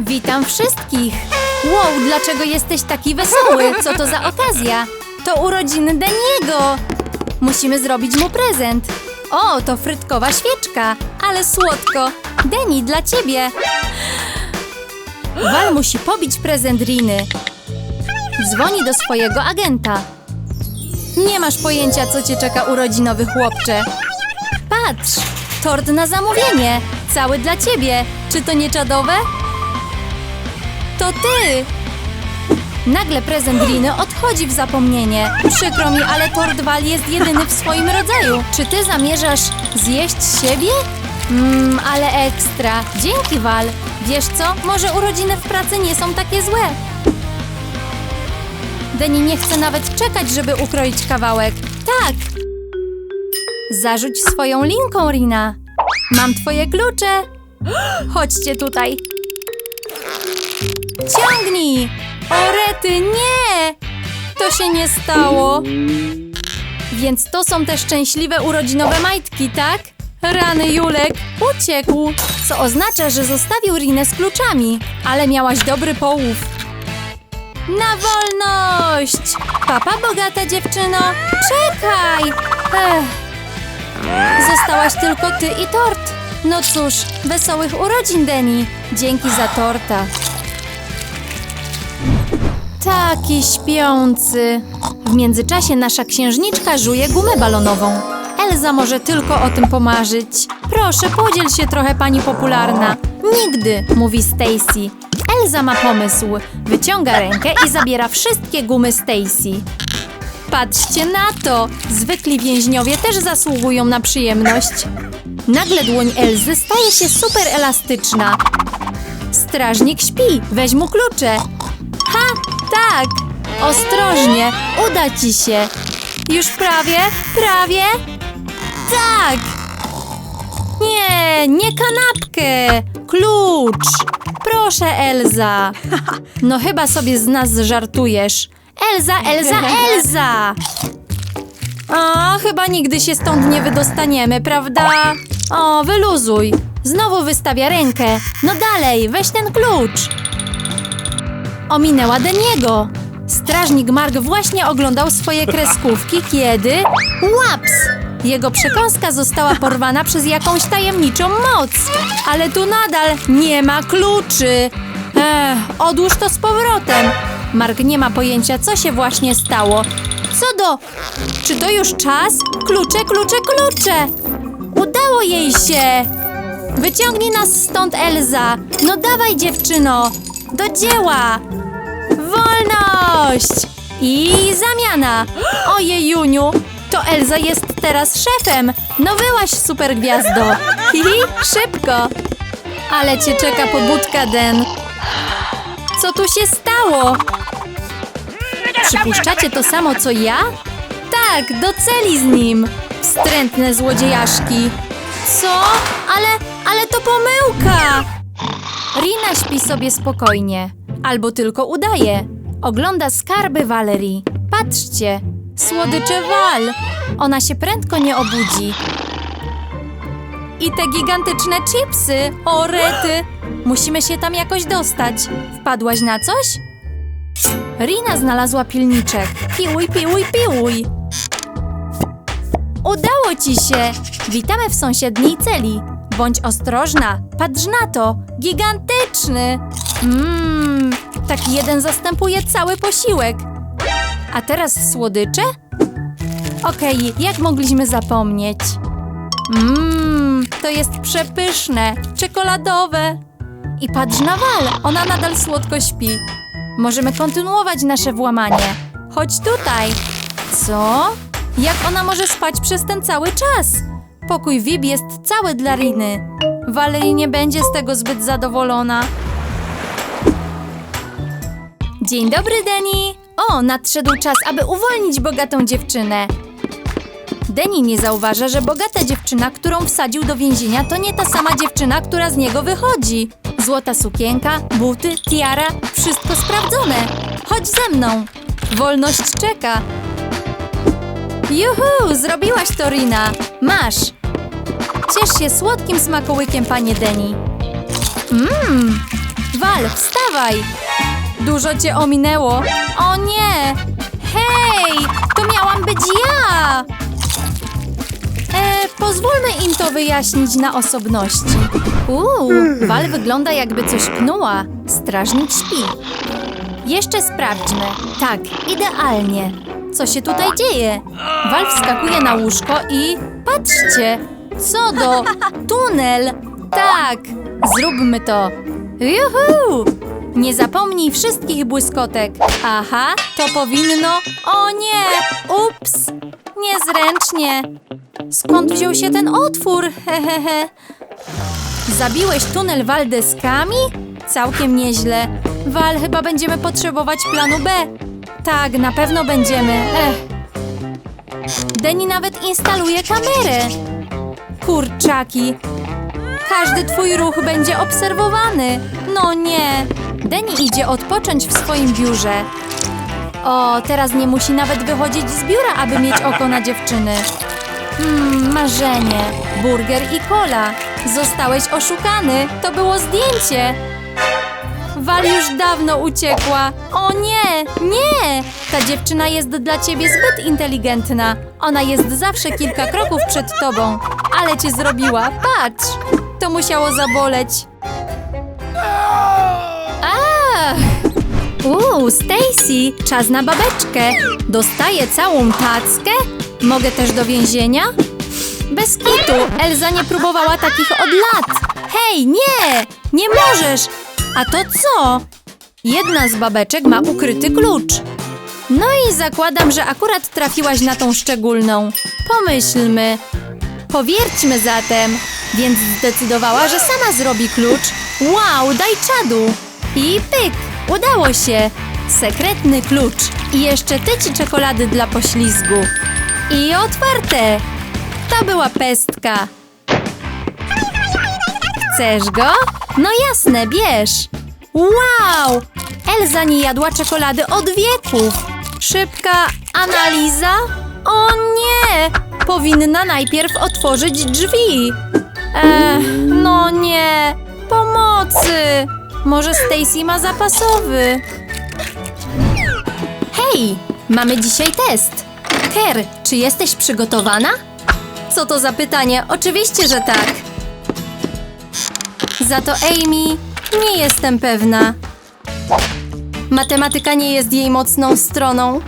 Witam wszystkich! Wow, dlaczego jesteś taki wesoły? Co to za okazja? To urodziny Deniego! Musimy zrobić mu prezent. O, to frytkowa świeczka, ale słodko. Deni, dla ciebie. Wal musi pobić prezent Riny. Dzwoni do swojego agenta. Nie masz pojęcia, co cię czeka urodzinowy chłopcze. Patrz, tort na zamówienie. Cały dla ciebie. Czy to nie czadowe? To ty! Nagle prezent Riny odchodzi w zapomnienie. Przykro mi, ale tort Wal jest jedyny w swoim rodzaju. Czy ty zamierzasz zjeść siebie? Mmm, ale ekstra. Dzięki, Wal. Wiesz co? Może urodziny w pracy nie są takie złe. Deni nie chce nawet czekać, żeby ukroić kawałek. Tak! Zarzuć swoją linką, Rina. Mam twoje klucze. Chodźcie tutaj. Ciągnij! Orety, nie! To się nie stało. Więc to są te szczęśliwe urodzinowe majtki, tak? Rany Julek uciekł, co oznacza, że zostawił Rinę z kluczami, ale miałaś dobry połów. Na wolność! Papa, bogata dziewczyno, czekaj! Ech. Zostałaś tylko ty i tort. No cóż, wesołych urodzin, Deni. Dzięki za torta. Taki śpiący. W międzyczasie nasza księżniczka żuje gumę balonową. Elza może tylko o tym pomarzyć. Proszę, podziel się trochę, pani popularna. Nigdy, mówi Stacy. Elza ma pomysł. Wyciąga rękę i zabiera wszystkie gumy Stacy. Patrzcie na to! Zwykli więźniowie też zasługują na przyjemność. Nagle dłoń Elzy staje się super elastyczna. Strażnik śpi, weź mu klucze. Tak! Ostrożnie, uda ci się. Już prawie, prawie. Tak! Nie, nie kanapkę! Klucz! Proszę, Elza! No chyba sobie z nas żartujesz. Elza, Elza, Elza! O, chyba nigdy się stąd nie wydostaniemy, prawda? O, wyluzuj. Znowu wystawia rękę. No dalej, weź ten klucz. Ominęła Deniego. Strażnik Mark właśnie oglądał swoje kreskówki, kiedy... Łaps! Jego przekąska została porwana przez jakąś tajemniczą moc. Ale tu nadal nie ma kluczy. Ech, odłóż to z powrotem. Mark nie ma pojęcia, co się właśnie stało. Co do... Czy to już czas? Klucze, klucze, klucze! Udało jej się! Wyciągnij nas stąd, Elza! No dawaj, dziewczyno! Do dzieła! Wolność! I zamiana! Ojej, Juniu! To Elza jest teraz szefem! No wyłaś, super gwiazdo! Hihi, szybko! Ale cię czeka pobudka, Den! Co tu się stało? Przypuszczacie to samo, co ja? Tak, do celi z nim! Wstrętne złodziejaszki! Co? Ale, ale to pomyłka! Rina śpi sobie spokojnie. Albo tylko udaje. Ogląda skarby Valerii. Patrzcie! Słodycze Val! Ona się prędko nie obudzi. I te gigantyczne chipsy! O, rety! Musimy się tam jakoś dostać. Wpadłaś na coś? Rina znalazła pilniczek. Piłuj, piłuj, piłuj! Udało ci się! Witamy w sąsiedniej celi. Bądź ostrożna, patrz na to! Gigantyczny! Mmm, taki jeden zastępuje cały posiłek. A teraz słodycze? Okej, jak mogliśmy zapomnieć? Mmm, to jest przepyszne, czekoladowe. I patrz na Wal, ona nadal słodko śpi. Możemy kontynuować nasze włamanie. Chodź tutaj. Co? Jak ona może spać przez ten cały czas? Pokój VIP jest cały dla Riny. Valerie nie będzie z tego zbyt zadowolona. Dzień dobry, Deni. O, nadszedł czas, aby uwolnić bogatą dziewczynę. Deni nie zauważa, że bogata dziewczyna, którą wsadził do więzienia, to nie ta sama dziewczyna, która z niego wychodzi. Złota sukienka, buty, tiara, wszystko sprawdzone. Chodź ze mną. Wolność czeka. Juhu, zrobiłaś to, Rina. Masz. Ciesz się słodkim smakołykiem, panie Deni. Mmm, Wal, wstawaj! Dużo cię ominęło. O nie! Hej! To miałam być ja! E, pozwólmy im to wyjaśnić na osobności. Uuu, Wal wygląda jakby coś knuła. Strażnik śpi. Jeszcze sprawdźmy. Tak, idealnie. Co się tutaj dzieje? Wal wskakuje na łóżko i... Patrzcie! Co do... Tunel! Tak! Zróbmy to! Juhu! Nie zapomnij wszystkich błyskotek. Aha, to powinno... O nie! Ups! Niezręcznie. Skąd wziął się ten otwór? Hehehe. Zabiłeś tunel Wal deskami? Całkiem nieźle. Wal, chyba będziemy potrzebować planu B. Tak, na pewno będziemy. Ech. Deni nawet instaluje kamerę. Kurczaki. Każdy twój ruch będzie obserwowany. No nie. Deni idzie odpocząć w swoim biurze. O, teraz nie musi nawet wychodzić z biura, aby mieć oko na dziewczyny. Hmm, marzenie. Burger i cola. Zostałeś oszukany. To było zdjęcie. Wal już dawno uciekła. O nie, nie! Ta dziewczyna jest dla ciebie zbyt inteligentna. Ona jest zawsze kilka kroków przed tobą. Ale cię zrobiła. Patrz! To musiało zaboleć. Uuu, Stacy, czas na babeczkę. Dostaję całą tackę? Mogę też do więzienia? Bez kitu, Elza nie próbowała takich od lat. Hej, nie! Nie możesz! A to co? Jedna z babeczek ma ukryty klucz. No i zakładam, że akurat trafiłaś na tą szczególną. Pomyślmy. Powierćmy zatem. Więc zdecydowała, że sama zrobi klucz. Wow, daj czadu! I pyk! Udało się! Sekretny klucz. I jeszcze tyci czekolady dla poślizgu. I otwarte! To była pestka. Chcesz go? No jasne, bierz. Wow! Elza nie jadła czekolady od wieków. Szybka analiza? O nie! Powinna najpierw otworzyć drzwi. Ech, no nie. Pomocy. Może Stacy ma zapasowy. Hej, mamy dzisiaj test. Ker, czy jesteś przygotowana? Co to za pytanie? Oczywiście, że tak. Za to Amy nie jestem pewna. Matematyka nie jest jej mocną stroną.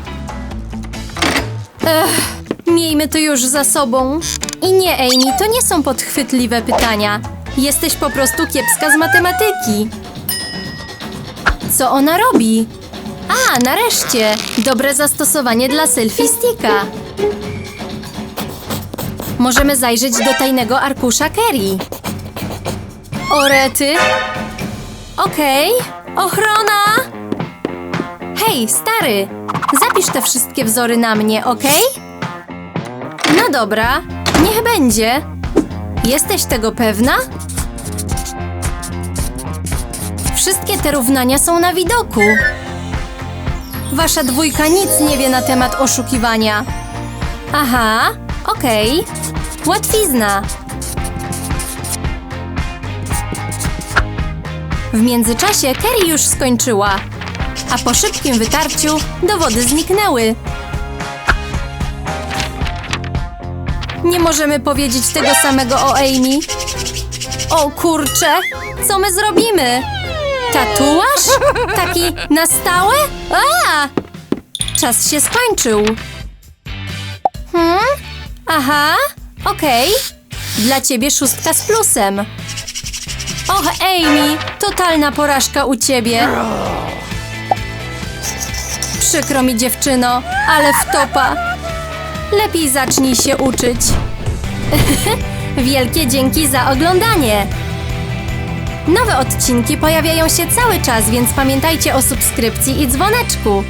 Ech, miejmy to już za sobą. I nie, Amy, to nie są podchwytliwe pytania. Jesteś po prostu kiepska z matematyki. Co ona robi? A, nareszcie! Dobre zastosowanie dla selfie sticka. Możemy zajrzeć do tajnego arkusza Kerry. Orety. Okej. Ochrona! Hej, stary! Zapisz te wszystkie wzory na mnie, okej? No dobra, niech będzie. Jesteś tego pewna? Wszystkie te równania są na widoku. Wasza dwójka nic nie wie na temat oszukiwania. Aha, okej. Łatwizna. W międzyczasie Kerry już skończyła, a po szybkim wytarciu dowody zniknęły. Nie możemy powiedzieć tego samego o Amy. O kurczę, co my zrobimy? Tatuaż? Taki na stałe? A! Czas się skończył. Hmm? Aha, okej. Dla ciebie szóstka z plusem. Och, Amy, totalna porażka u ciebie. Przykro mi, dziewczyno, ale wtopa. Lepiej zacznij się uczyć. Wielkie dzięki za oglądanie. Nowe odcinki pojawiają się cały czas, więc pamiętajcie o subskrypcji i dzwoneczku.